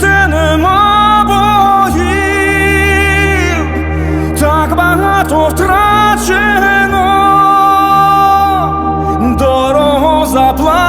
Ти нема боїв, так багато втрачено, дорого заплачено.